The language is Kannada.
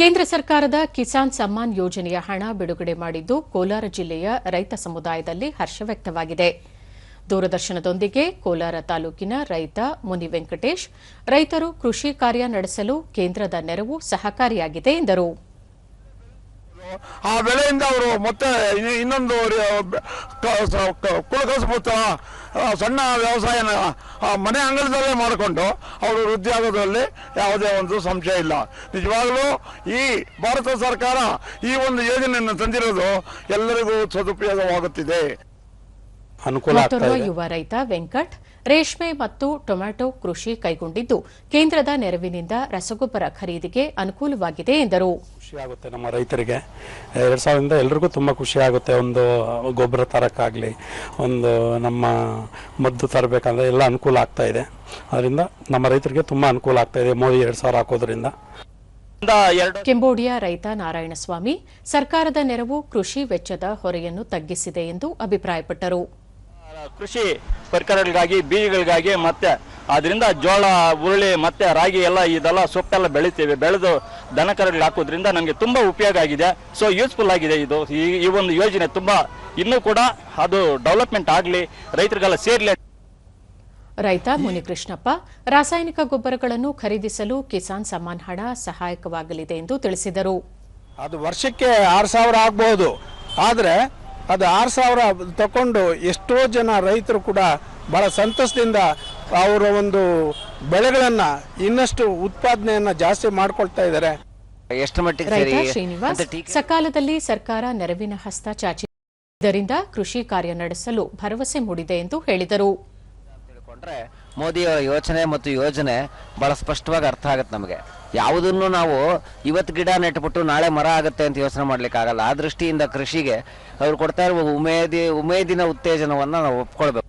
ಕೇಂದ್ರ ಸರ್ಕಾರದ ಕಿಸಾನ್ ಸಮ್ಮಾನ್ ಯೋಜನೆಯ ಹಣ ಬಿಡುಗಡೆ ಮಾಡಿದ್ದು ಕೋಲಾರ ಜಿಲ್ಲೆಯ ರೈತ ಸಮುದಾಯದಲ್ಲಿ ಹರ್ಷ ವ್ಯಕ್ತವಾಗಿದೆ. ದೂರದರ್ಶನದೊಂದಿಗೆ ಕೋಲಾರ ತಾಲೂಕಿನ ರೈತ ಮುನಿ ವೆಂಕಟೇಶ್, ರೈತರು ಕೃಷಿ ಕಾರ್ಯ ನಡೆಸಲು ಕೇಂದ್ರದ ನೆರವು ಸಹಕಾರಿಯಾಗಿದೆ ಎಂದರು. ಆ ಬೆಳೆಯಿಂದ ಅವರು ಮತ್ತೆ ಇನ್ನೊಂದು ರಿ- ಬ- ಕ- ಸ- ಕ- ಕುಲಕಸಬುತ್ತ ಆ, ಸಣ್ಣ ವ್ಯವಸಾಯನ ಮನೆ ಅಂಗಳದಲ್ಲೇ ಮಾಡಿಕೊಂಡು ಅವರು ವೃದ್ಧಿ ಆಗೋದ್ರಲ್ಲಿ ಯಾವುದೇ ಒಂದು ಸಂಶಯ ಇಲ್ಲ. ನಿಜವಾಗಲೂ ಈ ಭಾರತ ಸರ್ಕಾರ ಈ ಒಂದು ಯೋಜನೆಯನ್ನು ತಂದಿರೋದು ಎಲ್ಲರಿಗೂ ಸದುಪಯೋಗವಾಗುತ್ತಿದೆ. ಮತ್ತೋರ್ವ ಯುವ ರೈತ ವೆಂಕಟ್ ರೇಷ್ಮೆ ಮತ್ತು ಟೊಮ್ಯಾಟೊ ಕೃಷಿ ಕೈಗೊಂಡಿದ್ದು ಕೇಂದ್ರದ ನೆರವಿನಿಂದ ರಸಗೊಬ್ಬರ ಖರೀದಿಗೆ ಅನುಕೂಲವಾಗಿದೆ ಎಂದರು. ಖುಷಿ ಆಗುತ್ತೆ ನಮ್ಮ ರೈತರಿಗೆ. ಎರಡು ಸಾವಿರದಿಂದ ಎಲ್ರಿಗೂ ತುಂಬಾ ಖುಷಿ ಆಗುತ್ತೆ ಒಂದು ಗೊಬ್ಬರ ತರಕ್ಕಾಗಲಿ ಒಂದು ನಮ್ಮ ಮದ್ದು ತರಬೇಕಂದ್ರೆ ಎಲ್ಲ ಅನುಕೂಲ ಆಗ್ತಾ ಇದೆ. ಅದರಿಂದ ನಮ್ಮ ರೈತರಿಗೆ ತುಂಬಾ ಅನುಕೂಲ ಆಗ್ತಾ ಇದೆ ಮೋದಿ ಎರಡ್ ಸಾವಿರ ಹಾಕೋದ್ರಿಂದ. ಕೆಂಬೋಡಿಯಾ ರೈತ ನಾರಾಯಣಸ್ವಾಮಿ ಸರ್ಕಾರದ ನೆರವು ಕೃಷಿ ವೆಚ್ಚದ ಹೊರೆಯನ್ನು ತಗ್ಗಿಸಿದೆ ಎಂದು ಅಭಿಪ್ರಾಯಪಟ್ಟರು. ಕೃಷಿ ಪರಿಕರಗಳಿಗಾಗಿ ಬೀಜಗಳಿಗಾಗಿ ಮತ್ತೆ ಅದರಿಂದ ಜೋಳ ಹುರುಳಿ ಮತ್ತೆ ರಾಗಿ ಎಲ್ಲ ಇದೆಲ್ಲ ಸೊಪ್ಪೆಲ್ಲ ಬೆಳಿತೀವಿ. ಬೆಳೆದು ದನಕರಗಳಿಗೆ ಹಾಕೋದ್ರಿಂದ ನಮಗೆ ತುಂಬಾ ಉಪಯೋಗ ಆಗಿದೆ. ಸೊ ಯೂಸ್ಫುಲ್ ಆಗಿದೆ ಇದು. ಈ ಈ ಒಂದು ಯೋಜನೆ ತುಂಬಾ ಇನ್ನೂ ಕೂಡ ಅದು ಡೆವಲಪ್ಮೆಂಟ್ ಆಗಲಿ ರೈತರಿಗೆಲ್ಲ ಸೇರ್ಲಿ ರೈತ ಮುನಿಕೃಷ್ಣಪ್ಪ ರಾಸಾಯನಿಕ ಗೊಬ್ಬರಗಳನ್ನು ಖರೀದಿಸಲು ಕಿಸಾನ್ ಸಮ್ಮಾನ್ ಹಣ ಸಹಾಯಕವಾಗಲಿದೆ ಎಂದು ತಿಳಿಸಿದರು. ಅದು ವರ್ಷಕ್ಕೆ ಆರು ಸಾವಿರ ಆಗಬಹುದು ಆದರೆ ಅದು ಆರು ಸಾವಿರ ತಕೊಂಡು ಎಷ್ಟೋ ಜನ ರೈತರು ಕೂಡ ಬಹಳ ಸಂತಸದಿಂದ ಅವರ ಒಂದು ಬೆಳೆಗಳನ್ನು ಇನ್ನಷ್ಟು ಉತ್ಪಾದನೆಯನ್ನು ಜಾಸ್ತಿ ಮಾಡ್ಕೊಳ್ತಾ ಇದ್ದಾರೆ. ಎಷ್ಟು ಮಟ್ಟಿಗೆ ಸರಿ? ಶ್ರೀನಿವಾಸ್ ಸಕಾಲದಲ್ಲಿ ಸರ್ಕಾರ ನೆರವಿನ ಹಸ್ತ ಚಾಚಿದ್ದರಿಂದ ಕೃಷಿ ಕಾರ್ಯ ನಡೆಸಲು ಭರವಸೆ ಮೂಡಿದೆ ಎಂದು ಹೇಳಿದರು. ತಿಳ್ಕೊಂಡ್ರೆ ಮೋದಿಯವರ ಯೋಚನೆ ಮತ್ತು ಯೋಜನೆ ಬಹಳ ಸ್ಪಷ್ಟವಾಗಿ ಅರ್ಥ ಆಗುತ್ತೆ ನಮಗೆ. ಯಾವುದನ್ನು ನಾವು ಇವತ್ತು ಗಿಡ ನೆಟ್ಬಿಟ್ಟು ನಾಳೆ ಮರ ಆಗುತ್ತೆ ಅಂತ ಯೋಚನೆ ಮಾಡ್ಲಿಕ್ಕಾಗಲ್ಲ ಆ ದೃಷ್ಟಿಯಿಂದ ಕೃಷಿಗೆ ಅವ್ರು ಕೊಡ್ತಾ ಇರುವ ಉಮೇದಿ, ಉಮೇದಿನ ಉತ್ತೇಜನವನ್ನು ನಾವು ಒಪ್ಕೊಳ್ಬೇಕು.